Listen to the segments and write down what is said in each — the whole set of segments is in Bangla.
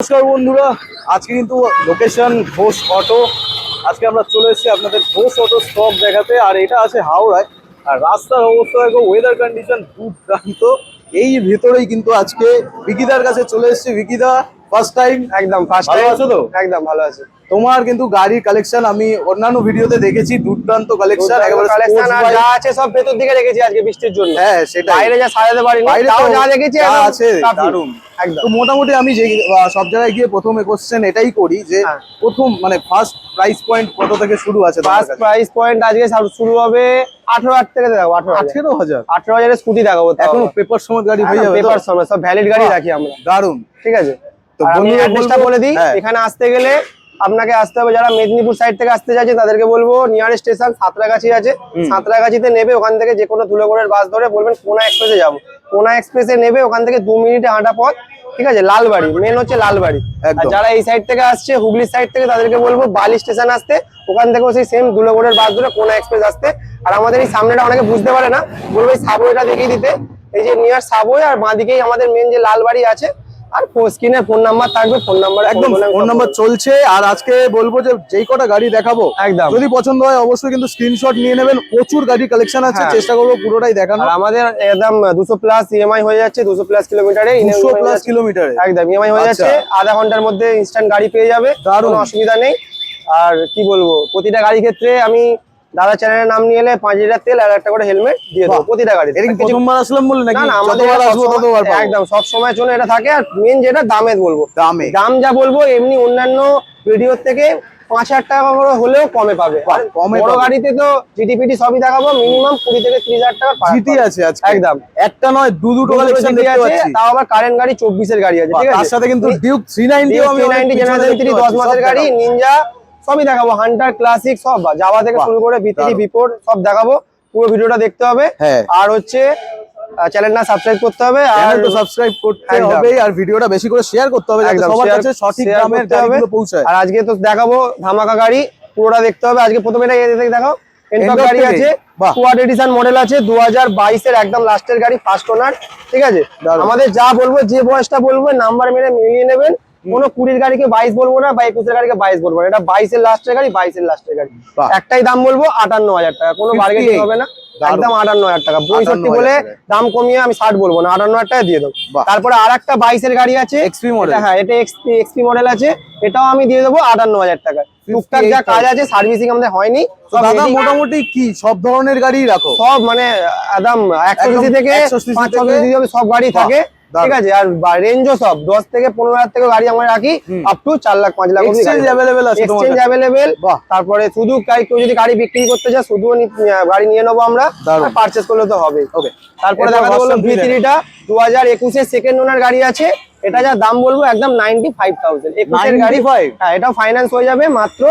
নমস্কার বন্ধুরা আজকে কিন্তু লোকেশন ঘোষ অটো আজকে আমরা চলে এসেছি আপনাদের ঘোষ অটো স্টক দেখাতে আর এটা আছে হাওড়ায়। আর রাস্তার অবস্থা দেখো ওয়েদার কন্ডিশন দুর্দান্ত। এই ভেতরেই কিন্তু আজকে বিকিদার কাছে চলে এসেছি। বিকিদা ফার্স্ট টাইম একদম ফার্স্ট টাইম আছো তো? একদম ভালো আছে। তোমার কিন্তু গাড়ির কালেকশন আমি অন্যান্য ভিডিওতে দেখেছি দুর্দান্ত কালেকশন একেবারে কালেকশন আর যা আছে সব ভেতর দিকে রেখেছি আজকে বৃষ্টির জন্য। হ্যাঁ সেটাই। বাইরে যা সাজাতে পারিনি বাইরে তাও যা দেখেছি আছে। দারুণ। একদম। তো মোটামুটি আমি যে সব জায়গায় গিয়ে প্রথমে কোশ্চেন এটাই করি যে হ্যাঁ। প্রথম মানে ফার্স্ট প্রাইস পয়েন্ট কত থেকে শুরু আছে ফার্স্ট প্রাইস পয়েন্ট আজকে শুরু হবে আঠারো হাজার থেকে দেখাবো আঠারো হাজার। আঠেরো হাজার? আঠারো হাজারের স্কুটি দেখাবো এখনও পেপার সময় গাড়ি হয়ে যাবে পেপার সময় সব ভ্যালিড গাড়ি রাখি আমরা। দারুণ। ঠিক আছে? তো বন্ধুদের বলে দিই হ্যাঁ। এখানে আসতে গেলে আপনাকে আসতে হবে যারা মেদিনীপুর সাইড থেকে আসতে চাইছে তাদেরকে বলব নিয়ারেস্ট স্টেশন সাঁতরাগাছি আছে। সাঁতরাগাছিতে নেবে ওখান থেকে যে কোনো ধুলোগড়ের বাস ধরে বলবেন কোনা এক্সপ্রেসে যাব। কোনা এক্সপ্রেসে নেবে ওখান থেকে দু মিনিটে হাঁটা পথ ঠিক আছে? লালবাড়ি মেন হচ্ছে লালবাড়ি। আর যারা এই সাইড থেকে আসছে হুগলি সাইড থেকে তাদেরকে বলব বালি স্টেশন আসতে ওখান থেকেও সেই সেম ধুলোগড়ের বাস ধরে কোনা এক্সপ্রেস আসতে। আর আমাদের এই সামনেটা অনেকে বুঝতে পারে না বলব এই সাবওয়েটা দেখিয়ে দিতে। এই যে নিয়ার সাবওয়ে আর বাঁদিকেই আমাদের মেন যে লালবাড়ি আছে আর স্ক্রিনে ফোন নাম্বার থাকবে ফোন নাম্বার একদম ফোন নাম্বার চলছে আর আজকে বলব যে যেই কটা গাড়ি দেখাবো একদম। যদি পছন্দ হয় অবশ্যই কিন্তু স্ক্রিনশট নিয়ে নেবেন প্রচুর গাড়ি কালেকশন আছে হ্যাঁ। চেষ্টা করব পুরোটাই দেখানো আর আমাদের একদম দুশো প্লাস ইএমআই হয়ে যাচ্ছে দুশো প্লাস কিলোমিটারে দুশো প্লাস কিলোমিটারে একদম ইএমআই হয়ে যাচ্ছে আচ্ছা। আধা ঘণ্টার মধ্যে ইনস্ট্যান্ট গাড়ি পেয়ে যাবে। কোনো অসুবিধা নেই আর কি বলব প্রতিটা গাড়ি ক্ষেত্রে আমি দাদা চ্যানেলের নাম নিয়ে এলে পাঁচ লিটার তেল আর একটা করে হেলমেট দিয়ে দেবো প্রতিটা গাড়ি এটা কি প্রথমবার আসলাম নাকি? না আমাদের সবসময়-। একদম সব সময় জন্য এটা থাকে আর মেন যেটা দামে বলব। দামে। দাম যা বলব এমনি অন্যান্য ভিডিওর থেকে পাঁচ হাজার টাকা করে হলেও কমে পাবে। বড় গাড়িতে তো জিটিপিটি সবই দেখাবো মিনিমাম কুড়ি থেকে ত্রিশ হাজার টাকা জিটি আছে একদম। একটা নয় দু দুটো কালেকশন আছে, তাও আবার কারেন্ট গাড়ি চব্বিশের গাড়ি আছে ঠিক তার সাথে কিন্তু ডিউক থ্রি নাইনটি অনেক জেনারেশন থ্রি দশ মাসের গাড়ি নিনজা সবই দেখাবো। হান্টার ক্লাসিক সব যাওয়া থেকে শুরু করে ভিতরি। বিপর সব দেখাবো। পুরো ভিডিওটা দেখতে হবে। হ্যাঁ। আর হচ্ছে চ্যানেলটা সাবস্ক্রাইব করতে হবে। আর চ্যানেল তো সাবস্ক্রাইব করতে হবে আর ভিডিওটা বেশি করে শেয়ার করতে হবে যাতে সবার কাছে সঠিক দামের গাড়িগুলো পৌঁছায়। আর আজকে তো দেখাবো ধামাকা গাড়ি পুরোটা দেখতে হবে। আজকে প্রথমে এটা দেখাও। গাড়ি আছে। কোয়াড এডিশন মডেল আছে দু হাজার বাইশের একদম লাস্টের গাড়ি ফার্স্ট ওনার ঠিক আছে। আমাদের যা বলব যে বয়সটা বলব নাম্বার মেরে মিলিয়ে নেবেন। কোনো কুড়ির গাড়িকে বাইশ বলব না বা একুশের গাড়িকে বাইশ বলব না। এটা বাইশের লাস্টের গাড়ি বাইশের লাস্টের গাড়ি। একটাই দাম বলব আটান্ন হাজার টাকা। কোনো 58 বার্গেনিং হবে না। একদম আটান্ন হাজার টাকা। পঁয়ষট্টি 58,000 বলে দাম কমিয়ে আমি ষাট বলব না আটান্ন হাজার টাকা দিয়ে দেবো। তারপরে আর একটা বাইশের গাড়ি আছে। Model। এটা হ্যাঁ এটা এক্সপি এক্সপি মডেল আছে। এটাও আমি দিয়ে দেবো আটান্ন হাজার টাকা টুকটাক যা কাজ আছে সার্ভিসিং আমাদের হয়নি। দাদা মোটামুটি কি? সব ধরনের গাড়ি রাখো? সব মানে একদম একশো থেকে 100 cc পাঁচ ছ থেকে- সিসি সব গাড়ি থাকে। ঠিক আছে আর রেঞ্জও সব দশ থেকে পনেরো হাজার থেকে গাড়ি আমরা রাখি আপ টু চার লাখ পাঁচ লাখ এক্সচেঞ্জ অ্যাভেলেবেল তারপরে শুধু কেউ যদি গাড়ি বিক্রি করতে চায় শুধু গাড়ি নিয়ে নেব আমরা। পারচেস করলে তো হবে ওকে। তারপরে দেখাতে বলল ভি থ্রিটা দু হাজার একুশের সেকেন্ড ওনার গাড়ি আছে। এটা যা দাম বলব একদম নাইনটি ফাইভ থাউজেন্ড একুশের গাড়ি 95? হ্যাঁ এটা ফাইন্যান্স হয়ে যাবে মাত্র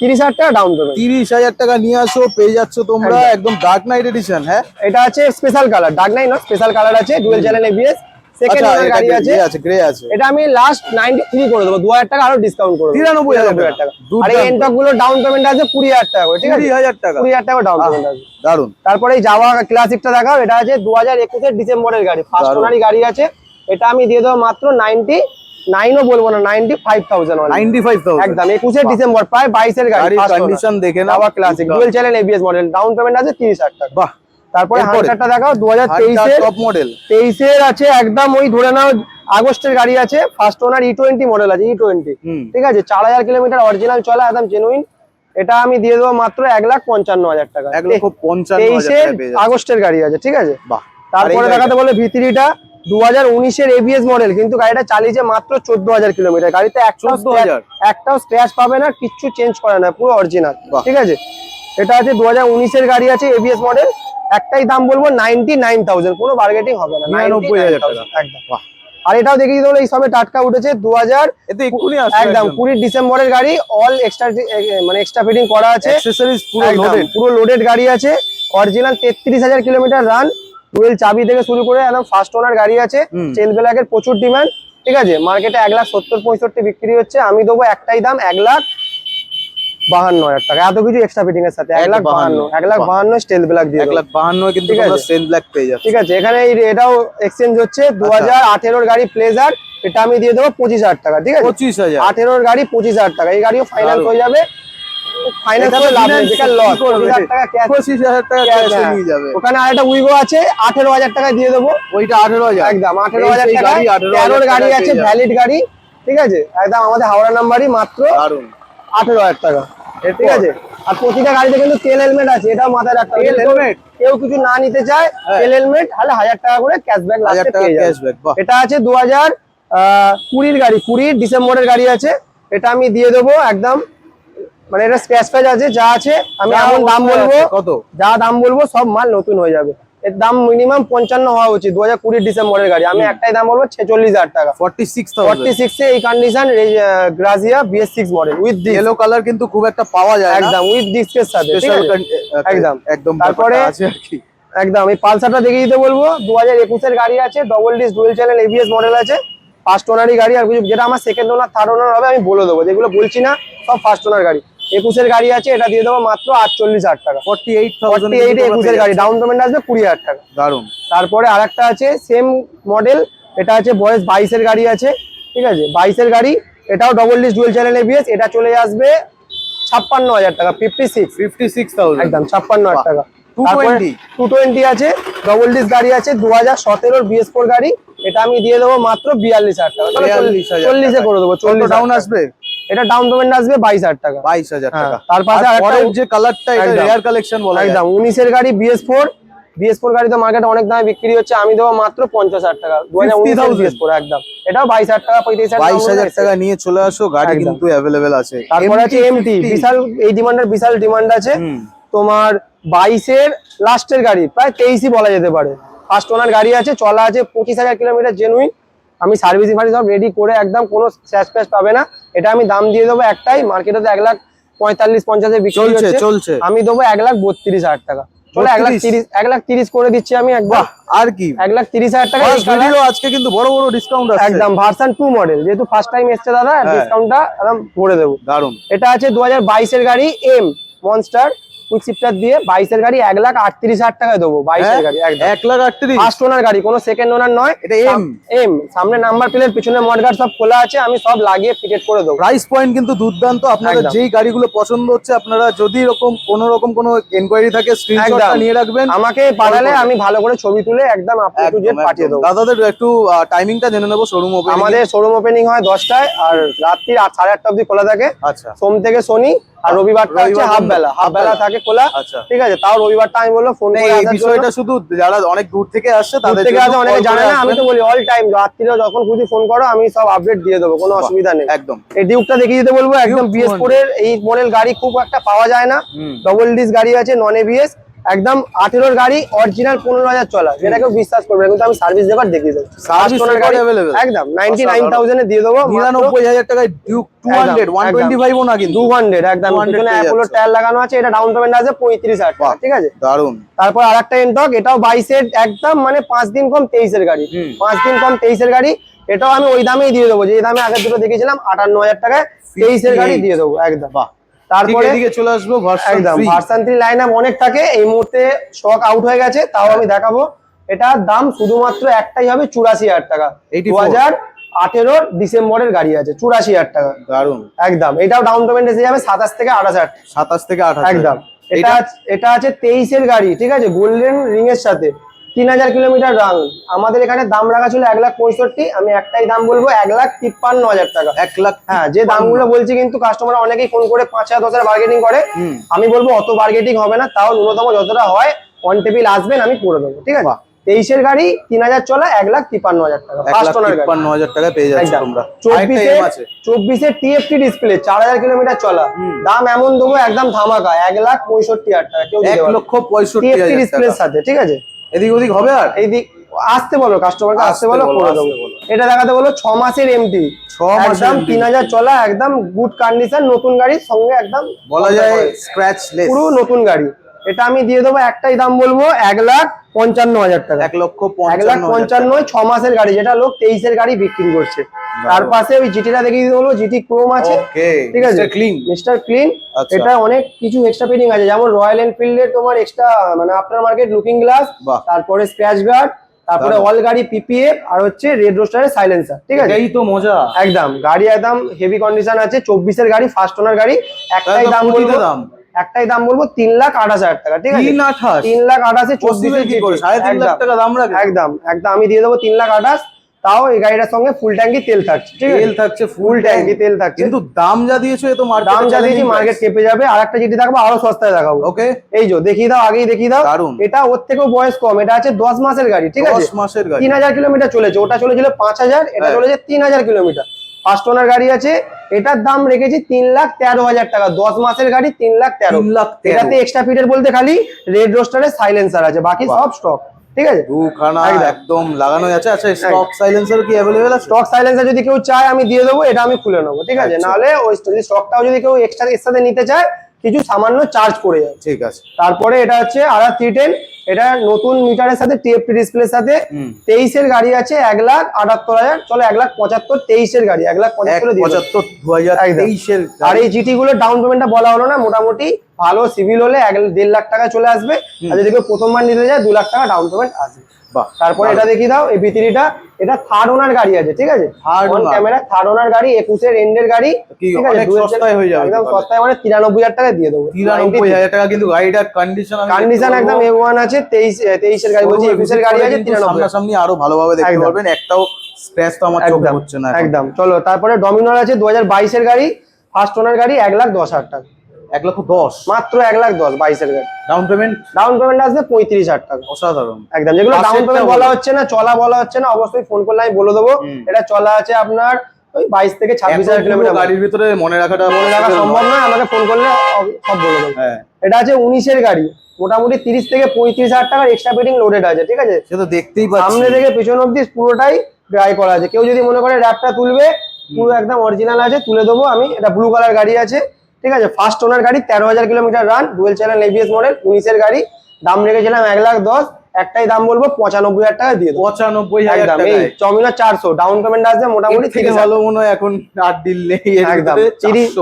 তিরিশ হাজার টাকা ডাউন পেমেন্ট তিরিশ হাজার টাকা নিয়ে আসো পেয়ে যাচ্ছ তোমরা একদম। ডার্ক নাইট এডিশন হ্যাঁ? এটা আছে স্পেশাল কালার ডার্ক নাই নট স্পেশাল কালার আছে ডুয়েল চ্যানেল এবিএস সেকেন্ড আচ্ছা ওনার এটা গাড়ি আছে। আছে গ্রে আছে। এটা আমি লাস্ট নাইনটি থ্রি করে দেবো টাকা আরও ডিসকাউন্ট করে দেবো। 93,000 টাকা। আর এই এনটকগুলো ডাউন পেমেন্ট আছে কুড়ি হাজার টাকা ঠিক আছে? কুড়ি হাজার টাকা। কুড়ি হাজার টাকা ডাউন পেমেন্ট আছে। দারুণ তারপরে এই ক্লাসিকটা দেখাও এটা আছে দু হাজার একুশের ডিসেম্বরের গাড়ি। ফার্স্ট। ওনারই গাড়ি আছে। এটা আমি দিয়ে দেবো মাত্র নাইনটি নাইনও বলব না ninety five thousand ninety five একদম একুশের ডিসেম্বর প্রায় বাইশের গাড়ি। কন্ডিশন দেখে যাওয়া classic dual channel ABS model down payment আছে তিরিশ হাজার টাকা। বাহ তারপরে হান্টারটা দেখাও দু হাজার তেইশের টপ মডেল তেইশের আছে একদম ওই ধরে নাও আগস্টের গাড়ি আছে first owner E twenty model আছে ই টোয়েন্টি হুম। ঠিক আছে চার হাজার কিলোমিটার অরিজিনাল চলা একদম জেনুইন এটা আমি দিয়ে দেবো মাত্র এক লাখ পঞ্চান্ন হাজার টাকা। এক লক্ষ পঞ্চান্ন তেইশের। আগস্টের গাড়ি আছে ঠিক আছে? তারপরে দেখাতে বলে ভিতরিটা দু হাজার উনিশের এবিএস মডেল কিন্তু গাড়িটা চালিয়েছে মাত্র চোদ্দ হাজার কিলোমিটার গাড়িতে একটাও 14,000 scratch- একটাও স্ক্র্যাচ পাবে না কিচ্ছু চেঞ্জ করে না পুরো অরিজিনাল। ঠিক আছে? এটা আছে দু হাজার উনিশের গাড়ি আছে এবিএস মডেল একটাই দাম বলব নাইনটি নাইন থাউজেন্ড কোনো বার্গেটিং হবে না। 99,000 99,000 টাকা। একদম। আর এটাও দেখি এই সবে টাটকা উঠেছে দু হাজার একদম কুড়ি ডিসেম্বরের গাড়ি অল এক্সট্রা মানে এক্সট্রা ফিটিং করা আছে। পুরো লোডেড গাড়ি আছে। অরিজিনাল তেত্রিশ হাজার কিলোমিটার রান টুয়েল চাবি থেকে শুরু করে একদম ফার্স্ট ওনার গাড়ি আছে। চেল ব্ল্যাকের প্রচুর ডিমান্ড ঠিক আছে? মার্কেটে এক লাখ সত্তর পঁয়ষট্টি বিক্রি হচ্ছে। আমি দেবো একটাই দাম এক লাখ বাহান্ন হাজার টাকা। এত কিছু এক্সট্রা ফিটিং এর সাথে। এক লাখ বাহান্ন। এক লাখ বাহ। বাহান্ন স্টেল ব্ল্যাক দিয়ে এক লাখ বাহান্ন কিন্তু আছে। ব্ল্যাক পেয়ে যাচ্ছ। ঠিক আছে। এখানে এটাও এক্সচেঞ্জ হচ্ছে। দু আচ্ছা। হাজার আঠেরোর গাড়ি প্লেজার এটা আমি দিয়ে দেবো পঁচিশ হাজার টাকা। ঠিক আছে? পঁচিশ হাজার। আঠেরোর গাড়ি পঁচিশ হাজার টাকা। এই গাড়িও ফাইন্যান্স দারুণ। হয়ে যাবে। যাবে। ওখানে আরেকটা উইগো আছে। আঠেরো হাজার টাকায় দিয়ে দেবো। ওইটা আঠেরো হাজার। একদম আঠেরো হাজার টাকা গাড়ি, 18,000 তেরোর গাড়ি আছে ভ্যালিড গাড়ি। ঠিক আছে? একদম আমাদের হাওড়া নাম্বারই মাত্র। দারুণ আঠেরো হাজার টাকা। ঠিক আছে? আর প্রতিটা গাড়িতে কিন্তু তেল হেলমেট আছে এটাও মাথায় রাখতে হবে। তেল কেউ- কেউ কিছু না নিতে চায় হ্যাঁ। তেল হেলমেট তাহলে হাজার টাকা করে ক্যাশব্যাক টাকা পেয়ে যাবে। এটা আছে দু হাজার কুড়ির গাড়ি কুড়ির ডিসেম্বরের গাড়ি আছে। এটা আমি দিয়ে দেবো একদম মানে এটা স্ক্র্যাচ প্যাচ আছে যা আছে আমি এমন দাম বলব কত? যা দাম বলব সব মাল নতুন হয়ে যাবে। এর দাম মিনিমাম পঞ্চান্ন হওয়া উচিত দু হাজার কুড়ির ডিসেম্বরের গাড়ি। আমি একটাই দাম বলব ছেচল্লিশ হাজার টাকা। ফর্টি সিক্স ফর্টি সিক্সে এই condition Grazia BS six model with yellow colour কিন্তু খুব একটা পাওয়া যায় একদম উইথ ডিস্কের সাথে? একদম। একদম তারপরে- একদম এই পালসারটা দেখিয়ে দিতে বলব দু হাজার একুশের গাড়ি আছে double disc dual channel ABS model আছে ফার্স্ট ওনারই গাড়ি আর কিছু যেটা আমার সেকেন্ড ওনার থার্ড ওনার হবে আমি বলে দেবো যেগুলো বলছি না সব ফার্স্ট ওনার গাড়ি। একুশের গাড়ি আছে এটা দিয়ে দেবো মাত্র আটচল্লিশ হাজার টাকা। ফর্টি এইট ফর্টি এইট একুশের গাড়ি ডাউন পেমেন্ট আসবে কুড়ি হাজার টাকা। দারুণ তারপরে আরেকটা আছে সেম মডেল এটা আছে বয়স বাইশের গাড়ি আছে ঠিক আছে? বাইশের গাড়ি এটাও double disc dual channel ABS এটা চলে আসবে ছাপ্পান্ন হাজার টাকা ফিফটি সিক্স ফিফটি সিক্স একদম ছাপ্পান্ন হাজার টাকা। 220 টু টোয়েন্টি আছে ডবল ডিস গাড়ি আছে দু হাজার সতেরোর বিএস ফোর গাড়ি এটা আমি দিয়ে দেবো মাত্র বিয়াল্লিশ হাজার টাকা হাজার চল্লিশে করে দেবো চল্লিশ ডাউন আসবে? এটা ডাউন পেমেন্ট আসবে বাইশ হাজার টাকা। বাইশ হাজার হ্যাঁ, টাকা। তার পাশে যে কালারটা এটা রেয়ার কালেকশন বলা একদম। উনিশের গাড়ি বিএস ফোর বিএস ফোর গাড়ি তো মার্কেটে অনেক দামে বিক্রি হচ্ছে। আমি দেবো মাত্র পঞ্চাশ হাজার টাকা। দু হাজার উনিশের 50,000 বিএস ফোর একদম। এটাও বাইশ হাজার টাকা পঁয়ত্রিশ হাজার বাইশ হাজার টাকা নিয়ে চলে আসো গাড়ি কিন্তু অ্যাভেলেবেল আছে। তারপরে আছে এমটি বিশাল এই ডিমান্ডের বিশাল ডিমান্ড আছে। তোমার বাইশের লাস্টের গাড়ি প্রায় তেইশই বলা যেতে পারে। ফার্স্ট ওনার গাড়ি আছে চলা আছে পঁচিশ হাজার কিলোমিটার জেনুইন আমি সার্ভিসিং ফার্ভিস সব রেডি করে একদম কোনো স্ক্র্যাচ প্যাচ পাবে না। এটা আমি দাম দিয়ে দেবো একটাই মার্কেটে তো এক লাখ পঁয়তাল্লিশ পঞ্চাশে বিক্রি চলছে হচ্ছে। চলছে। আমি দেবো এক লাখ বত্রিশ হাজার টাকা। চলো এক লাখ তিরিশ এক লাখ তিরিশ করে দিচ্ছি আমি একবার। আর কি? এক লাখ তিরিশ হাজার টাকা আজকে কিন্তু বড় বড় ডিসকাউন্ট আছে। একদম ভার্সন টু মডেল যেহেতু ফার্স্ট টাইম এসছে দাদা হ্যাঁ। ডিসকাউন্টটা একদম করে দেবো। দারুণ এটা আছে দু হাজার বাইশের গাড়ি এম মনস্টার কুইক শিফটার দিয়ে বাইশের গাড়ি এক লাখ আটত্রিশ হাজার টাকায় দেবো বাইশের গাড়ি হ্যাঁ? এক লাখ আটত্রিশ। ফার্স্ট ওনার গাড়ি কোনো সেকেন্ড ওনার নয়। এটা M? এম সামনে নাম্বার প্লেট পিছনে মডগার্ড সব খোলা আছে আমি সব লাগিয়ে ফিটেড করে দেবো। প্রাইস পয়েন্ট কিন্তু দুর্দান্ত। আপনাদের যেই গাড়িগুলো পছন্দ হচ্ছে আপনারা যদি এরকম কোনো রকম কোনো এনকোয়ারি থাকে স্ক্রিনশটটা নিয়ে রাখবেন। আমাকে পাঠালে আমি ভালো করে ছবি তুলে একদম আপনি টু পাঠিয়ে দেবো। দাদাদের একটু টাইমিংটা জেনে নেব শোরুম ওপেন আমাদের শোরুম ওপেনিং হয় দশটায় আর রাত্রি সাড়ে আটটা অব্দি খোলা থাকে। আচ্ছা। সোম থেকে শনি আর রবিবারটা হচ্ছে হাফ বেলা হাফ বেলা। থাকে খোলা। আচ্ছা। ঠিক আছে তাও রবিবারটা আমি বলল ফোন করে এই বিষয়টা শুধু যারা অনেক দূর থেকে আসছে তাদের থেকে আছে অনেকে জানে না আমি তো বলি অল টাইম রাত্রিরে যখন খুশি ফোন করো আমি সব আপডেট দিয়ে দেবো কোনো অসুবিধা নেই। একদম। এই ডিউকটা দেখিয়ে দিতে বলব একদম Duke বিএস এর এই মডেল গাড়ি খুব একটা পাওয়া যায় না। ডবল ডিস গাড়ি আছে নন এবিএস একদম আঠেরোর গাড়ি অরিজিনাল পনেরো হাজার চলা যেটা কেউ বিশ্বাস করবে কিন্তু আমি সার্ভিস দেবার দেখিয়ে দেবো। গাড়ি? একদম নাইনটি নাইন থাউজেন্ডে দিয়ে দেবো। নিরানব্বই হাজার টাকায় Duke two hundred one twenty five না কিন্তু। টু হান্ড্রেড একদম। 200 অ্যাপোলো টায়ার লাগানো আছে এটা ডাউন পেমেন্ট আছে পঁয়ত্রিশ হাজার টাকা ঠিক আছে? দারুণ তারপর আর একটা এনটক এটাও বাইশের একদম মানে পাঁচ দিন কম তেইশের গাড়ি। পাঁচ দিন কম তেইশের গাড়ি এটাও আমি ওই দামেই দিয়ে দেবো। যে দামে আগের দুটো দেখেছিলাম আটান্ন হাজার টাকায় তেইশের গাড়ি দিয়ে দেবো একদম। বাহ তারপরে এদিকে চলে আসব ভার্সন একদম ভার্সান থ্রি লাইন আপ অনেক থাকে। এই মুহূর্তে স্টক আউট হয়ে গেছে তাও আমি দেখাবো। এটার দাম শুধুমাত্র একটাই হবে চুরাশি হাজার টাকা। দু হাজার আঠেরোর ডিসেম্বরের গাড়ি আছে চুরাশি হাজার টাকা। দারুণ একদম এটাও ডাউন পেমেন্ট এসে যাবে সাতাশ থেকে আঠাশ হাজার। সাতাশ থেকে আঠাশ একদম এটা এটা আছে তেইশের গাড়ি ঠিক আছে? গোল্ডেন রিং এর সাথে। তিন হাজার কিলোমিটার রান আমাদের এখানে দাম রাখা ছিল এক লাখ পঁয়ষট্টি আমি একটাই দাম বলব এক লাখ তিপ্পান্ন হাজার টাকা। এক লাখ হ্যাঁ যে দামগুলো বলছি কিন্তু কাস্টমার অনেকেই ফোন করে পাঁচ হাজার দশ হাজার বার্গেটিং করে। আমি বলব অত বার্গেটিং হবে না তাও ন্যূনতম যতটা হয় অন টেবিল আসবেন আমি করে দেবো ঠিক আছে? তেইশের গাড়ি তিন হাজার চলা এক লাখ তিপ্পান্ন হাজার টাকা তিপ্পান্ন হাজার পেয়ে যাচ্ছ তোমরা। চব্বিশে টিএফটি ডিসপ্লে চার হাজার কিলোমিটার চলা। দাম এমন দেবো একদম ধামাকা এক লাখ পঁয়ষট্টি হাজার টাকা কেউ এক লক্ষ পঁয়ষট্টি ডিসপ্লের সাথে ঠিক আছে? এদিক ওদিক হবে আর? এইদিক আসতে বলো কাস্টমারকে আসতে বলো করে দেবো এটা দেখাতে বলো ছ মাসের এমটি ছ মাস একদম তিন হাজার চলা একদম গুড কন্ডিশন নতুন গাড়ির সঙ্গে একদম বলা যায় স্ক্র্যাচ পুরো নতুন গাড়ি। এটা আমি দিয়ে দেবো একটাই দাম বলব এক লাখ পঞ্চান্ন হাজার টাকা। এক লক্ষ এক লাখ পঞ্চান্ন ছ মাসের গাড়ি যেটা লোক তেইশের গাড়ি বিক্রি করছে। তার পাশে ওই জিটিটা দেখিয়ে দিতে বলব জিটি ক্রোম আছে। ঠিক আছে? Clean mister clean. এটা অনেক কিছু এক্সট্রা ফিটিং আছে যেমন রয়্যাল এনফিল্ডের তোমার এক্সট্রা মানে আফটার মার্কেট লুকিং গ্লাস। তারপরে স্ক্র্যাচ গার্ড তারপরে অল গাড়ি পিপিএফ আর হচ্ছে রেড রোস্টারের সাইলেন্সার ঠিক আছে? এই তো মজা। একদম গাড়ি একদম হেভি কন্ডিশন আছে চব্বিশের গাড়ি ফার্স্ট ওনার গাড়ি একটাই দাম বলব। দাম। একটাই দাম বলব তিন লাখ আঠাশ হাজার টাকা ঠিক আছে? তিন লাখ আঠাশে। লাখ টাকা দাম রাখে একদম একদম। আমি দিয়ে দেবো তিন লাখ আঠাশ তাও এই গাড়িটার সঙ্গে ফুল ট্যাঙ্কি তেল থাকছে ঠিক আছে? তেল থাকছে ফুল ট্যাঙ্কি তেল থাকছে। কিন্তু দাম যা দিয়েছ এ তো মার্কেট দাম যা দিয়েছি মার্কেট কেঁপে যাবে। আর একটা যেটি থাকবে আরও সস্তায় দেখাবো। ওকে এই যে দেখিয়ে দাও আগেই দেখিয়ে দাও। এটা ওর থেকেও বয়স কম। এটা আছে দশ মাসের গাড়ি ঠিক আছে? দশ মাসের গাড়ি। তিন হাজার কিলোমিটার চলেছে। ওটা চলেছিল পাঁচ হাজার এটা হ্যাঁ। চলেছে তিন হাজার কিলোমিটার। ফার্স্ট ওনার গাড়ি আছে। এটার দাম রেখেছি তিন লাখ তেরো হাজার টাকা। দশ মাসের গাড়ি তিন লাখ তেরো। লাখ। এটাতে এক্সট্রা ফিটের বলতে খালি রেড রোস্টারের সাইলেন্সার আছে বাকি সব স্টক ঠিক আছে? দুখানা একদম। লাগানো আছে। আচ্ছা স্টক সাইলেন্সার কি অ্যাভেলেবেল আছে? স্টক সাইলেন্সার যদি কেউ চায় আমি দিয়ে দেবো এটা আমি খুলে নেব। ঠিক আছে? আচ্ছা। নাহলে ওই যদি স্টকটাও যদি কেউ এক্সট্রা এর সাথে নিতে চায় কিছু সামান্য চার্জ করে যায়। ঠিক আছে। তারপরে এটা হচ্ছে আর থ্রি টেন এটা নতুন মিটারের সাথে টিএফটি ডিসপ্লের সাথে। তেইশের গাড়ি আছে এক লাখ আটাত্তর হাজার চলো এক লাখ পঁচাত্তর তেইশের গাড়ি এক লাখ পঁচাত্তর পঁচাত্তর দু হাজার তেইশের আর এই জিটি গুলো ডাউন পেমেন্টটা বলা হলো না মোটামুটি ভালো সিভিল হলে এক দেড় লাখ টাকা চলে আসবে। আর যদি কেউ প্রথমবার নিতে যায় দু লাখ টাকা ডাউন পেমেন্ট আসবে। তারপরে এটা দেখিয়ে দাও এই ভিতরিটা এটা থার্ড ওনার গাড়ি আছে ঠিক আছে? ক্যামেরা থার্ড ওনার গাড়ি একুশের এন্ডের গাড়ি কি ঠিক আছে? সস্তায় হয়ে যাবে একদম সস্তায় মানে তিরানব্বই হাজার টাকা দিয়ে দেবো। তিরানব্বই হাজার টাকা কিন্তু গাড়িটার কন্ডিশন কন্ডিশন একদম এ ওয়ান আছে তেইশ তেইশের গাড়ি বলছি একুশের গাড়ি আছে তিরানব্বই। সামনাসামনি আরও ভালোভাবে দেখতে পারবেন একটাও স্ক্র্যাচ তো আমার চোখে একদম হচ্ছে না একদম। চলো তারপরে ডমিনার আছে দু হাজার বাইশের গাড়ি ফার্স্ট ওনার গাড়ি এক লাখ দশ হাজার টাকা। এক লক্ষ দশ। মাত্র এক লাখ দশ বাইশের গাড়ি ডাউন পেমেন্ট ডাউন পেমেন্ট আসবে পঁয়ত্রিশ হাজার টাকা। অসাধারণ। একদম যেগুলো ডাউন পেমেন্ট বলা হচ্ছে না চলা বলা হচ্ছে না অবশ্যই ফোন করলে আমি বলে দেবো। এটা চলা আছে আপনার ওই বাইশ থেকে ছাব্বিশ হাজার কিলোমিটার। গাড়ির ভিতরে মনে রাখাটা মনে রাখা সম্ভব নয়। আমাকে ফোন করলে সব বলে দেবো। হ্যাঁ। এটা আছে উনিশের গাড়ি মোটামুটি তিরিশ থেকে পঁয়ত্রিশ হাজার টাকার এক্সট্রা ফিটিং লোডেড আছে ঠিক আছে? সে তো দেখতেই পাচ্ছি। সামনে থেকে পেছন অব্দি পুরোটাই ড্রাই করা আছে। কেউ যদি মনে করে র্যাপটা তুলবে পুরো একদম অরিজিনাল আছে তুলে দেবো আমি। এটা ব্লু কালার গাড়ি আছে ঠিক আছে? ফার্স্ট ওনার গাড়ি তেরো হাজার kilometre run dual channel ABS model উনিশের গাড়ি। দাম রেখেছিলাম এক লাখ দশ একটাই দাম বলব পঁচানব্বই হাজার টাকা দিয়ে পঁচানব্বই হাজার টাকায়। চারশো ডাউন পেমেন্ট আসবে মোটামুটি থেকে ভালো মনে হয় এখন আর ডিল নেই একদম। তিরিশ-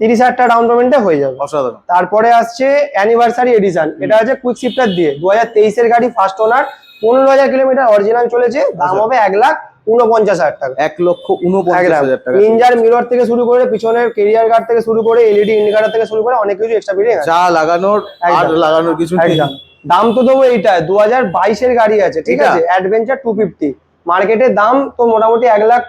400 হাজার টাকা ডাউন পেমেন্টে হয়ে যাবে। অসাধারণ। তারপরে আসছে অ্যানিভার্সারি এডিশন এটা আছে কুইক শিফটার দিয়ে। দু হাজার তেইশের গাড়ি ফার্স্ট ওনার পনেরো হাজার কিলোমিটার অরিজিনাল চলেছে দাম আচ্ছা। হবে এক লাখ। উনপঞ্চাশ হাজার টাকা। এক লক্ষ উনপঞ্চাশ হাজার টাকা ইঞ্জার মিরর থেকে শুরু করে পিছনের কেরিয়ার গার্ড থেকে শুরু করে এলইডি ইন্ডিকেটর থেকে শুরু করে অনেক কিছু এক্সট্রা ফিটিং আছে। যা লাগানোর আর লাগানোর কিছু একদম। দাম তো দেবো এইটা দু হাজার বাইশের গাড়ি আছে ঠিক আছে? অ্যাডভেঞ্চার টু ফিফটি মার্কেটের দাম তো মোটামুটি এক লাখ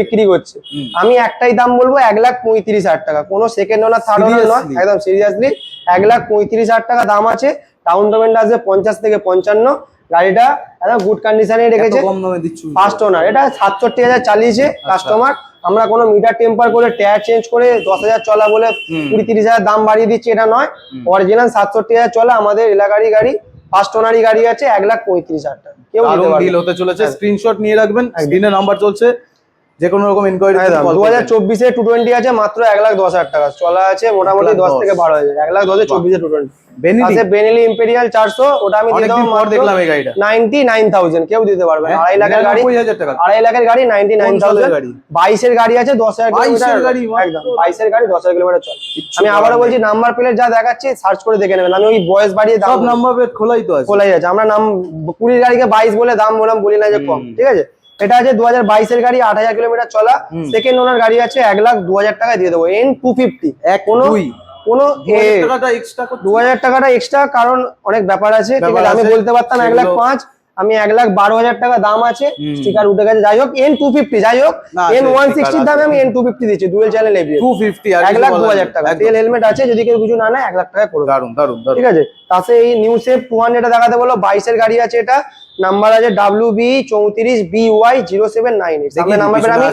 বিক্রি করছে। আমি একটাই দাম বলব এক লাখ পঁয়ত্রিশ হাজার টাকা। কোনো সেকেন্ড ওনার থার্ড ওনার নয়। একদম সিরিয়াসলি এক লাখ পঁয়ত্রিশ হাজার টাকা দাম আছে। ডাউন পেমেন্ট আসবে পঞ্চাশ থেকে পঞ্চান্ন। গাড়িটা একদম গুড কন্ডিশনে রেখেছে। কম দামে দিচ্ছ ফার্স্ট ওনার এটা সাতষট্টি হাজার চালিয়েছে আচ্ছা। কাস্টমার আমরা কোনো মিটার টেম্পার করে টায়ার চেঞ্জ করে দশ হাজার চলা বলে কুড়ি তিরিশ হাজার দাম বাড়িয়ে দিচ্ছে এটা নয়। অরিজিনাল সাতষট্টি হাজার চলা আমাদের এলাকারই গাড়ি ফার্স্ট ওনারই গাড়ি আছে এক লাখ পঁয়ত্রিশ হাজার টাকা। কেউ ডিল হতে চলেছে। স্ক্রিনশট নিয়ে রাখবেন স্ক্রিনে নাম্বার চলছে যে কোনো রকম ইনকোয়ারি দু হাজার চব্বিশে টু টোয়েন্টি আছে মাত্র এক লাখ দশ হাজার টাকা। চলা আছে মোটামুটি দশ। থেকে বারো হাজার। এক লাখ দশে চব্বিশে টু টোয়েন্টি আছে বেনেলি ইম্পেরিয়াল চারশো ওটা আমি দিয়ে দেখলাম এই গাড়িটা। কেউ দিতে পারবে না। হ্যাঁ, লাখের গাড়ি টাকা। লাখের গাড়ি গাড়ি? আছে 22 কিলোমিটার। গাড়ি, কিলোমিটার চলে। আমি বলছি নাম্বার প্লেট যা দেখাচ্ছে সার্চ করে দেখে নেবেন। আমি ওই বয়স বাড়িয়ে দাম সব নাম্বার প্লেট খোলাই তো আছে। খোলাই আছে। আমরা নাম কুড়ির গাড়িকে বাইশ বলে দাম বললাম বলি না যে কম ঠিক আছে? এটা আছে দু হাজার বাইশের গাড়ি আট হাজার কিলোমিটার চলা। সেকেন্ড ওনার গাড়ি আছে এক লাখ দু হাজার টাকায় দিয়ে দেবো। এন টু ফিফটি এক কোনো কোনো দু হাজার টাকাটা এক্সট্রা কারণ অনেক ব্যাপার আছে। ঠিক আছে আমি বলতে পারতাম এক লাখ পাঁচ আমি এক লাখ বারো হাজার টাকা দাম আছে। স্টিকার উঠে গেছে। যাই হোক এন টু ফিফটি যাই হোক এন ওয়ান সিক্সটির। দামে আমি এন টু ফিফটি দিচ্ছি dual channel ABS two fifty এক লাখ দু হাজার টাকা। তেল হেলমেট আছে যদি কেউ কিছু না নেয় এক লাখ টাকা করে দারুণ দারুণ ঠিক আছে? তাতে এই নিউ সেফ টু হান্ড্রেড দেখাতে বলো বাইশের গাড়ি আছে এটা। নাম্বার আছে ডাব্লিউ বি চৌত্রিশ B Y zero seven nine eight সামনে নাম্বার প্লেট আমি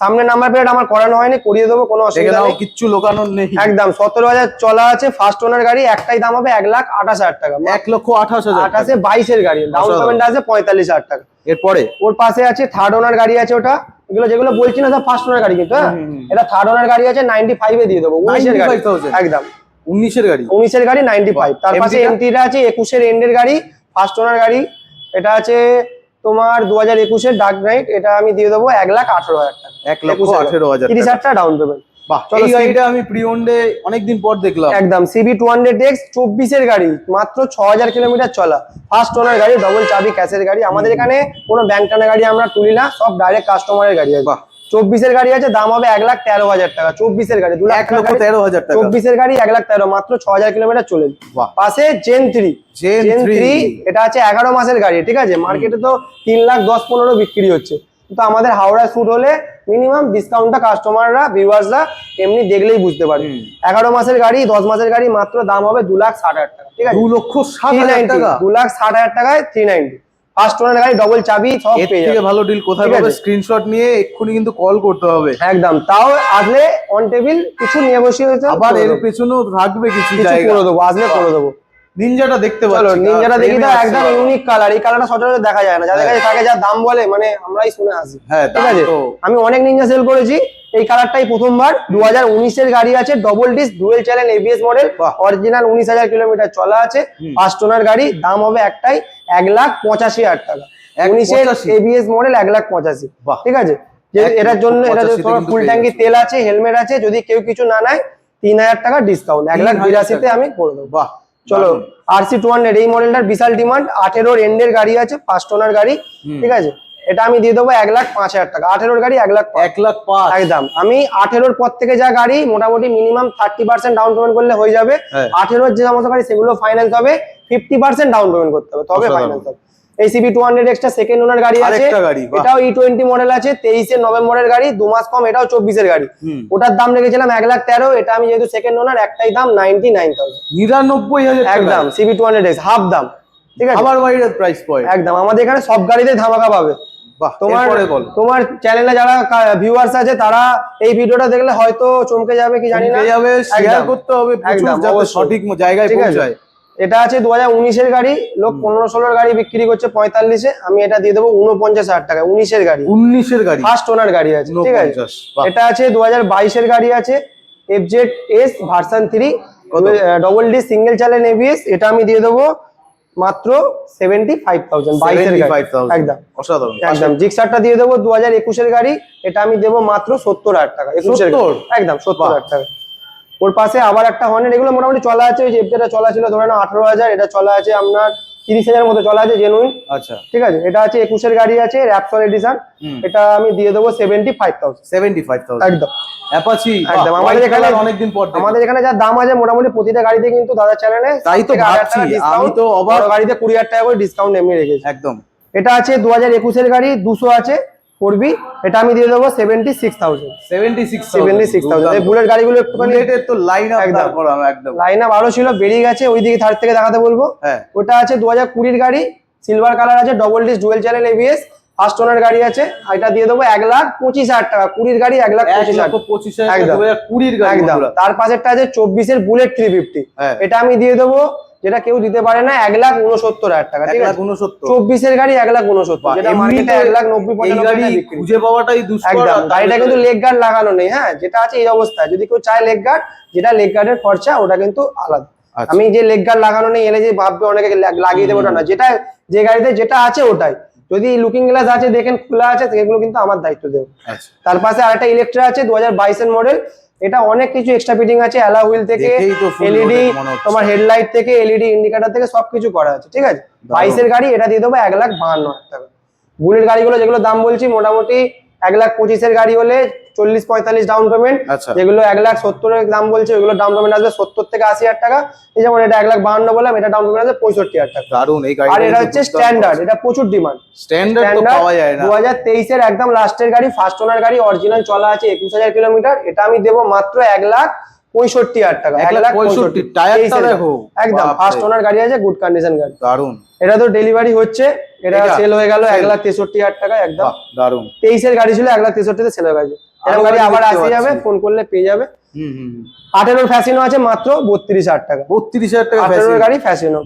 সামনে নাম্বার প্লেট আমার করানো হয়নি করিয়ে দেবো কোনো অসুবিধা নেই। কিচ্ছু লোকানোর নেই। একদম সতেরো হাজার চলা আছে ফার্স্ট ওনার গাড়ি একটাই দাম হবে এক লাখ আঠাশ হাজার টাকা। এক লক্ষ আঠাশ হাজার আঠাশে বাইশের গাড়ি ডাউন। পেমেন্ট আছে পঁয়তাল্লিশ হাজার টাকা। এরপরে? ওর পাশে আছে থার্ড ওনার গাড়ি আছে ওটা। এগুলো যেগুলো বলছি না ফার্স্ট ওনার গাড়ি কিন্তু হ্যাঁ। এটা থার্ড ওনার গাড়ি আছে নাইনটি ফাইভে দিয়ে দেবো উনিশের গাড়ি। 95,000 একদম। উনিশের গাড়ি? উনিশের গাড়ি নাইনটি ফাইভ। তার পাশে? এমটিটা আছে একুশের এন্ডের গাড়ি ফার্স্ট ওনার গাড়ি। এটা আছে তোমার দু হাজার একুশের ডার্ক নাইট এটা আমি দিয়ে দেবো এক লাখ আঠারো হাজার টাকা। এক লক্ষ আঠেরো হাজার তিরিশ হাজার টাকা ডাউন পেমেন্ট এই গাড়িটা আমি অনেকদিন পর দেখলাম। একদম সিবি টু হান্ড্রেড এক্স চব্বিশের গাড়ি মাত্র ছ হাজার কিলোমিটার চলা। ফার্স্ট ওনার গাড়ি ডবল চাবি ক্যাশের গাড়ি। আমাদের এখানে কোনো ব্যাংক টানা গাড়ি আমরা তুলি না সব ডাইরেক্ট কাস্টমারের গাড়ি আছে। চব্বিশের গাড়ি আছে দাম হবে এক লাখ তেরো হাজার টাকা। চব্বিশের গাড়ি দু লাখ লক্ষ তেরো হাজার টাকা। চব্বিশের গাড়ি এক লাখ তেরো মাত্র ছ হাজার কিলোমিটার চলে পাশে জেন থ্রি জেন থ্রি এটা আছে এগারো মাসের গাড়ি ঠিক আছে? মার্কেটে তো তিন লাখ দশ পনেরো বিক্রি হচ্ছে। কিন্তু আমাদের হাওড়া শুট হলে মিনিমাম ডিসকাউন্টটা কাস্টমাররা ভিউয়ার্সরা এমনি দেখলেই বুঝতে পারে এগারো মাসের গাড়ি দশ মাসের গাড়ি মাত্র দাম হবে দু লাখ ষাট হাজার টাকা ঠিক আছে? দু লক্ষ ষাট হাজার টাকা। দু লাখ ষাট হাজার টাকায় থ্রি নাইনটি ফার্স্ট ওনার গাড়ি ডবল চাবি সব পেয়ে যাবে। ভালো ডিল কোথায় পাবে? স্ক্রিনশট নিয়ে এক্ষুনি কিন্তু কল করতে হবে। একদম। তাও আসলে অন টেবিল কিছু নেগোসিয়েশন আবার এর পেছনেও থাকবে কিছু জায়গা। করে দেবো আসলে করে দেবো। নিনজাটা দেখতে পাচ্ছি। নিনজাটা দেখি তো একদম ইউনিক কালার এই কালারটা সচরাচর দেখা যায় না। যাদের হ্যাঁ। কাছে থাকে যা দাম বলে মানে আমরাই শুনে আসি। হ্যাঁ ঠিক আছে? আমি অনেক নিনজা সেল করেছি এই কালারটাই প্রথমবার। দু হাজার উনিশের গাড়ি আছে double disc dual channel ABS model original উনিশ হাজার কিলোমিটার চলা আছে। ফার্স্ট ওনার গাড়ি দাম হবে একটাই। এক লাখ পঁচাশি হাজার টাকা। উনিশের? এবিএস মডেল এক লাখ পঁচাশি। ঠিক আছে? এটার জন্য এটা ফুল ট্যাঙ্কি তেল আছে হেলমেট আছে যদি কেউ কিছু না নেয় তিন হাজার টাকা ডিসকাউন্ট এক লাখ 3,000 বিরাশিতে আমি করে দেবো। বাহ চলো। আরসি টু হান্ড্রেড এই মডেলটার বিশাল ডিমান্ড আঠেরোর এন্ডের গাড়ি আছে পাঁচ টোনার গাড়ি। ঠিক আছে? এটা আমি দিয়ে দেবো এক লাখ পাঁচ হাজার টাকা। আঠেরোর গাড়ি এক লাখ এক লাখ পাঁচ। একদম। আমি আঠেরোর পর থেকে যা গাড়ি মোটামুটি minimum thirty percent down payment করলে হয়ে যাবে। হ্যাঁ। আঠেরোর যে সমস্ত গাড়ি সেগুলো ফাইন্যান্স হবে। ফিফটি পার্সেন্ট ডাউন পেমেন্ট করতে হবে। তবে। ফাইন্যান্স হবে। এই CB two hundred extra second owner গাড়ি আছে। গাড়ি, এটাও ই টোয়েন্টি মডেল আছে তেইশের নভেম্বরের গাড়ি দু মাস কম এটাও চব্বিশের গাড়ি। ওটার দাম রেখেছিলাম এক লাখ তেরো এটা আমি যেহেতু সেকেন্ড ওনার একটাই দাম নাইনটি নাইন থাউজেন্ড নিরানব্বই হাজার টাকা। একদম CB two hundred X half দাম। ঠিক আছে? বাইরের প্রাইস পয়েন্ট একদম আমাদের এখানে সব গাড়িতে ধামাকা পাবে। তোমার তোমার চ্যানেলে যারা ভিউয়ার্স আছে তারা এই ভিডিওটা দেখলে হয়তো চমকে যাবে কি জানি না। যাবে শেয়ার করতে হবে। সঠিক জায়গায় ঠিক আছে। পৌঁছায়। এটা আছে দু হাজার উনিশের গাড়ি লোক পনেরো ষোলোর গাড়ি বিক্রি করছে পঁয়তাল্লিশে আমি এটা দিয়ে দেবো উনপঞ্চাশ হাজার টাকা উনিশের গাড়ি। উনিশের গাড়ি? ফার্স্ট ওনার গাড়ি আছে ঠিক আছে। 49, এটা আছে দু হাজার বাইশের গাড়ি আছে FZ S version three double D single channel ABS এটা আমি দিয়ে দেবো মাত্র সেভেন্টি ফাইভ থাউজেন্ড বাইশের একদম। অসাধারণ। একদম। জিক্সারটা দিয়ে দেবো দু হাজার একুশের গাড়ি। এটা আমি দেবো মাত্র সত্তর হাজার টাকা একুশের একদম সত্তর হাজার টাকা। ওর পাশে আবার একটা হর্নেট এগুলো মোটামুটি চলা আছে ওই যেটা চলা ছিল ধরে নাও আঠারো হাজার এটা চলা আছে আপনার তিরিশ হাজার মতো চলা আছে জেনুইন আচ্ছা। ঠিক আছে? এটা আছে একুশের গাড়ি আছে র্যাপসল এডিশন এটা আমি দিয়ে দেবো seventy five thousand seventy five thousand একদম। অ্যাপাচি একদম আমাদের এখানে অনেকদিন পর আমাদের এখানে যা দাম আছে মোটামুটি প্রতিটা গাড়িতে কিন্তু দাদা চ্যানেলে তাই তো ভাবছি, আমি তো অবাক। গাড়িতে কুড়ি হাজার টাকা করে ডিসকাউন্ট এমনি রেখেছি। একদম। এটা আছে দু হাজার একুশের গাড়ি দুশো আছে করবি এটা আমি দিয়ে দেবো seventy six thousand seventy six seventy six thousand bullet গাড়িগুলো একটুখানি তো লাইন আপ একদম। একদম। লাইন আপ আরও ছিল বেরিয়ে গেছে ওই দিকে থার্ড থেকে দেখাতে বলব। হ্যাঁ। ওটা আছে দু হাজার কুড়ির গাড়ি সিলভার কালার আছে double disc dual channel ABS first owner গাড়ি আছে এটা দিয়ে দেবো এক লাখ পঁচিশ হাজার টাকা কুড়ির গাড়ি এক লাখ পঁচিশ হাজার। কুড়ির গাড়ি একদম। তার পাশেরটা আছে চব্বিশের বুলেট থ্রি ফিফটি হ্যাঁ। এটা আমি দিয়ে দেবো যেটা কেউ দিতে পারে না এক লাখ উনসত্তর হাজার টাকা ঠিক লাখ আছে? চব্বিশের গাড়ি এক লাখ উনসত্তর। যেটা মার্কেটে এক লাখ নব্বই খুঁজে পাওয়াটাই একদম। গাড়িটা কিন্তু লেগ গার্ড লাগানো নেই হ্যাঁ? যেটা আছে এই অবস্থায়। যদি কেউ চায় লেগ গার্ড যেটা লেগ গার্ডের খরচা ওটা কিন্তু আলাদা। আচ্ছা। আমি যে লেগ গার্ড লাগানো নেই এলে যে ভাববে অনেকে লাগিয়ে দেবো ওটা না। যেটা যে গাড়িতে যেটা আছে ওটাই। যদি লুকিং গ্লাস আছে দেখেন খোলা আছে সেগুলো কিন্তু আমার দায়িত্ব দেবো। আচ্ছা। তার পাশে আরেকটা ইলেকট্রা আছে দু হাজার বাইশের মডেল এটা অনেক কিছু এক্সট্রা ফিটিং আছে অ্যালা হুইল থেকে এলইডি। তোমার হেডলাইট থেকে এলইডি ইন্ডিকেটার থেকে সবকিছু করা আছে ঠিক আছে? বাইশের গাড়ি এটা দিয়ে দেবো এক লাখ বাহান্ন হাজার টাকা। বুলেট গাড়িগুলো যেগুলো দাম বলছি মোটামুটি এক লাখ পঁচিশের গাড়ি হলে চল্লিশ পঁয়তাল্লিশ ডাউন পেমেন্ট আচ্ছা। যেগুলো এক লাখ সত্তরের দাম বলছে ওগুলো ডাউন পেমেন্ট আসবে সত্তর থেকে আশি হাজার টাকা। এই যেমন এটা এক লাখ বাহান্ন বললাম এটা ডাউন পেমেন্ট আসবে পঁয়ষট্টি হাজার টাকা। দারুণ এই গাড়ি আর এটা হচ্ছে স্ট্যান্ডার্ড এটা প্রচুর ডিমান্ড স্ট্যান্ডার্ড তো পাওয়া যায় না। তেইশের একদম লাস্টের গাড়ি ফার্স্ট ওনার গাড়ি অরিজিনাল চলা আছে একুশ হাজার কিলোমিটার এটা আমি দেবো মাত্র এক লাখ পঁয়ষট্টি হাজার টাকা। এক লাখ পঁয়ষট্টি, টায়ারটা দেখো। একদম। ফার্স্ট ওনার গাড়ি আছে গুড কন্ডিশন গাড়ি। দারুণ এটা তো ডেলিভারি হচ্ছে এটা? সেল হয়ে গেল এক লাখ তেষট্টি হাজার টাকা একদম। দারুণ তেইশের গাড়ি ছিল এক লাখ তেষট্টিতে সেল হয়ে গেছে। এরকম গাড়ি গাড়ি আবার আসে যাবে ফোন করলে পেয়ে যাবে। ফ্যাসিনো আছে মাত্র বত্রিশ হাজার টাকা। বত্রিশ হাজার টাকা গাড়ি ফ্যাসিনো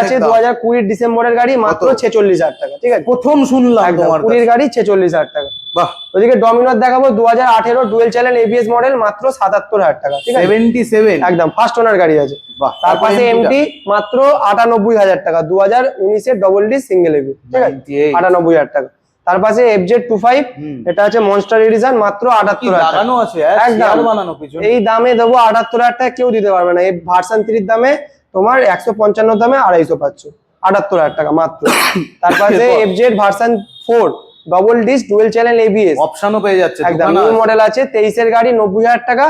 আছে দু হাজার কুড়ির ডিসেম্বরের গাড়ি মাত্র ছেচল্লিশ হাজার টাকা ঠিক আছে? প্রথম শুনলাম কুড়ির গাড়ি ছেচল্লিশ হাজার টাকা। বাহ। ওদিকে ডমিনোর দেখাবো দু হাজার আঠেরো ডুয়েল চ্যানেল এবিএস মডেল মাত্র সাতাত্তর হাজার টাকা ঠিক আছে? সেভেন্টি সেভেন একদম ফার্স্ট ওনার গাড়ি আছে। বাহ তার পাশে? এমটি মাত্র আটানব্বই হাজার টাকা দু হাজার উনিশের ডবল ডি সিঙ্গেল এবি ঠিক আছে? আটানব্বই হাজার টাকা। তার পাশে এফজেড টু ফাইভ এটা আছে মনস্টার এডিশন মাত্র আটাত্তর লাগানো আছে? একদম। বানানো পিছনে? এই দামে দেবো আটাত্তর হাজার টাকা কেউ দিতে পারবে না। এই ভার্সান থ্রির দামে তোমার একশো পঞ্চান্ন দামে আড়াইশো পাচ্ছ। আটাত্তর হাজার টাকা মাত্র। তার পাশে এরপর? FZ version four double disc dual channel ABS অপশনও পেয়ে যাচ্ছে একদম। নিউ মডেল আছে। তেইশের গাড়ি নব্বই হাজার টাকা।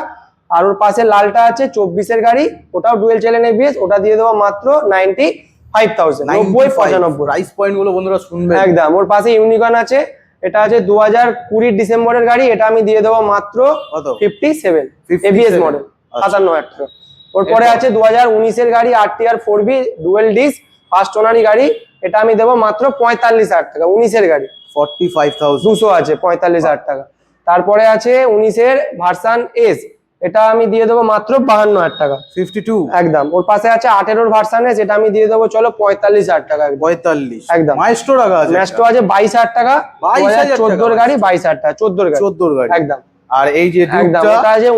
আর ওর পাশে লালটা আছে চব্বিশের গাড়ি ওটাও ডুয়েল চ্যানেল এবিএস ওটা দিয়ে দেবো মাত্র নাইনটি প্রাইস পয়েন্টগুলো বন্ধুরা শুনবে। একদম ওর পাশে ইউনিকন আছে এটা আছে দু হাজার কুড়ির ডিসেম্বরের গাড়ি এটা আমি দিয়ে দেবো মাত্র ফিফটি সেভেন 57 এবিএস মডেল। সাতান্ন হাজার টাকা ওর পরে এরপর? আছে দু হাজার উনিশের গাড়ি R T R four V dual disc first ওনারই গাড়ি এটা আমি দেবো মাত্র পঁয়তাল্লিশ হাজার টাকা উনিশের গাড়ি। ফর্টি ফাইভ থাউজেন্ড দুশো আছে পঁয়তাল্লিশ হাজার টাকা। তারপরে আছে উনিশের ভার্সান এস এটা আমি দিয়ে দেবো মাত্র বাহান্ন হাজার টাকা। ফিফটি টু একদম। ওর পাশে আছে আঠেরোর ভার্সান এটা আমি দিয়ে দেবো চলো পঁয়তাল্লিশ হাজার টাকা পঁয়তাল্লিশ। একদম। মাইস্টো টাকা আছে বাইশ হাজার টাকা 22,000 টাকা। চোদ্দোর গাড়ি বাইশ হাজার টাকা চোদ্দোর গাড়ি। চোদ্দোর গাড়ি। একদম। আর এই যে ওটা আছে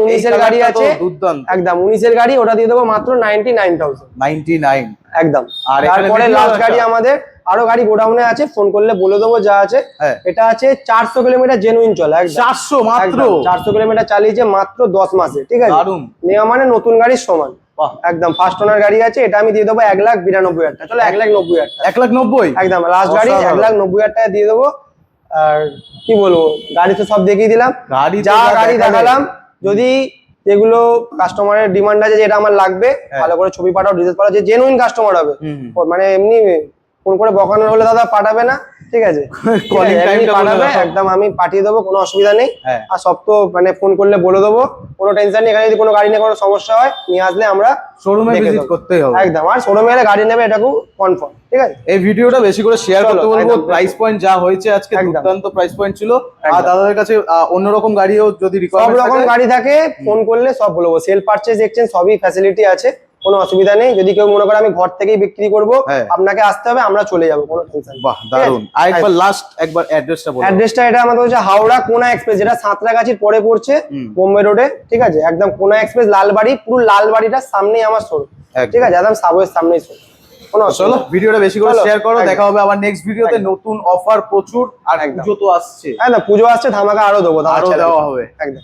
গাড়ি আছে দুর্দান্ত। একদম উনিশের গাড়ি ওটা দিয়ে দেবো মাত্র ninety nine thousand ninety nine একদম। আর তারপরে লাস্ট গাড়ি আমাদের আরও গাড়ি গোডাউনে আছে ফোন করলে বলে দেবো যা আছে। হ্যাঁ। এটা আছে চারশো কিলোমিটার জেনুইন চলে চারশো মাত্র? চারশো কিলোমিটার চালিয়েছে মাত্র দশ মাসে ঠিক আছে? নেওয়া মানে নতুন গাড়ির সমান। একদম ফার্স্ট ওনার গাড়ি আছে এটা আমি দিয়ে দেবো এক লাখ বিরানব্বই হাজার টাকা। চলো এক লাখ নব্বই হাজার টাকা। এক লাখ নব্বই? একদম লাস্ট গাড়ি এক লাখ নব্বই হাজার টাকা দিয়ে দেবো। আর কি বলব গাড়ি তো সব দেখিয়ে দিলাম। গাড়ি যা যা গাড়ি দেখালাম যদি এগুলো কাস্টমারের ডিমান্ড আছে যেটা আমার লাগবে হ্যাঁ। ভালো করে ছবি পাঠাও ডিটেলস পাঠাও যে জেনুইন কাস্টমার হবে। মানে এমনি ফোন করে বকানোর হলে দাদা পাঠাবে না ঠিক আছে? পাঠাবে একদম আমি পাঠিয়ে দেবো কোনো অসুবিধা নেই। হ্যাঁ। আর সব তো মানে ফোন করলে বলে দেবো কোনো টেনশন নেই এখানে যদি কোনো গাড়ি নিয়ে কোনো সমস্যা হয় নিয়ে আসলে আমরা শোরুমে ভিজিট দেবো। করতেই হবে। একদম আর শোরুমে এলে গাড়ি নেবে এটাকেও কনফার্ম ঠিক আছে? এই ভিডিওটা বেশি করে শেয়ার করতে বলব প্রাইস পয়েন্ট যা হয়েছে আজকে। দুর্দান্ত প্রাইস পয়েন্ট ছিল। আর। দাদাদের কাছে অন্যরকম গাড়িও যদি সব রকম গাড়ি থাকে ফোন করলে সব বলব সেল পারচেজ এক্সচেঞ্জ সবই ফ্যাসিলিটি আছে। কোনো অসুবিধা নেই। যদি কেউ মনে করে আমি ঘর থেকেই বিক্রি করব হ্যাঁ। আপনাকে আসতে হবে আমরা চলে যাব কোনো টেনশন বাহ দারুণ আর লাস্ট একবার অ্যাড্রেসটা বলো অ্যাড্রেসটা এটা আমাদের হচ্ছে হাওড়া কোনা এক্সপ্রেস যেটা সাঁতরাগাছির পরে পড়ছে বোম্বে রোডে ঠিক আছে? একদম কোনা এক্সপ্রেস লালবাড়ি পুরো লালবাড়িটার সামনেই আমার শোরুম। ঠিক আছে? একদম সাবওয়ের সামনেই শোরুম। কোনো চলো। ভিডিওটা বেশি করে শেয়ার করো দেখা হবে আবার নেক্সট ভিডিওতে নতুন অফার প্রচুর আর। পুজো তো আসছে। একদম পুজো আসছে ধামাকা আরও দেবো আরও দেওয়া হবে। একদম।